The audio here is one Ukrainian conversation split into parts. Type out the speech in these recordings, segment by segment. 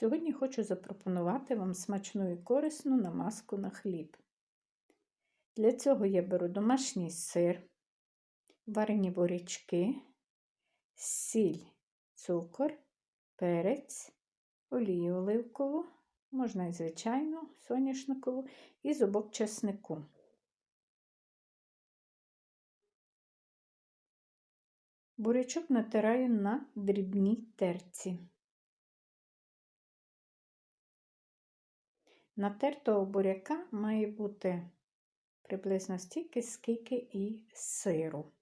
Сьогодні хочу запропонувати вам смачну і корисну намазку на хліб. Для цього я беру домашній сир, варені бурячки, сіль, цукор, перець, олію оливкову, можна і звичайну соняшникову, і зубок чеснику. Бурячок натираю на дрібній терці. Натертого буряка має бути приблизно стільки, скільки і сиру.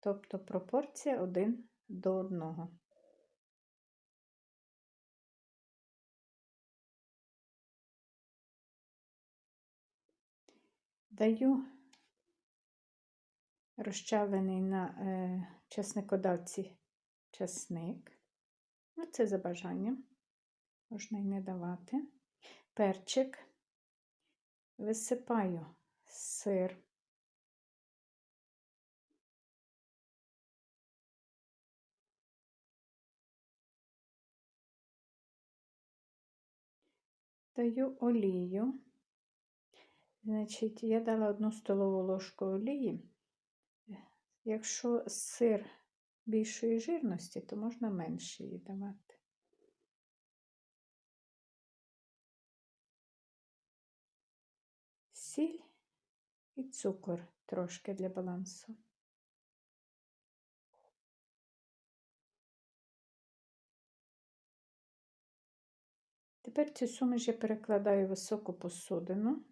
Тобто пропорція один до одного. Даю розчавлений на е, чесникодавці чесник. Ну, це за бажанням, можна і не давати перчик, висипаю сир. Даю олію. Значить, я дала одну столову ложку олії. Якщо сир більшої жирності, то можна менше її давати. Сіль і цукор трошки для балансу. Тепер цю суміш я перекладаю в високу посудину,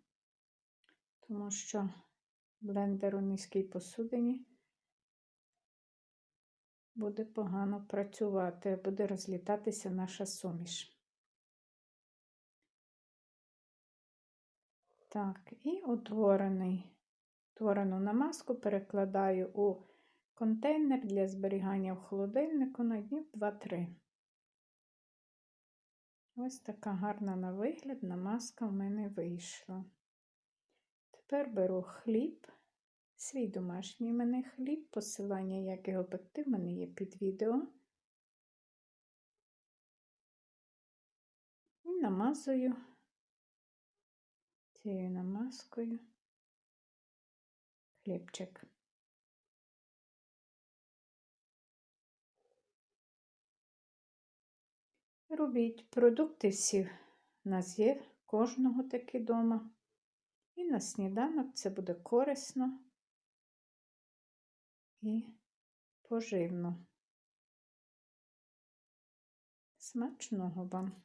тому що блендер у низькій посудині буде погано працювати, буде розлітатися наша суміш. Так, і утворений, утворену намазку перекладаю у контейнер для зберігання в холодильнику на днів 2-3. Ось така гарна на вигляд намазка в мене вийшла. Тепер беру хліб, свій домашній мене хліб, посилання, як його пекти, в мене є під відео. І намазую цією намазкою хлібчик. Робіть продукти всі в нас є, кожного таки дома. І на сніданок це буде корисно і поживно. Смачного вам!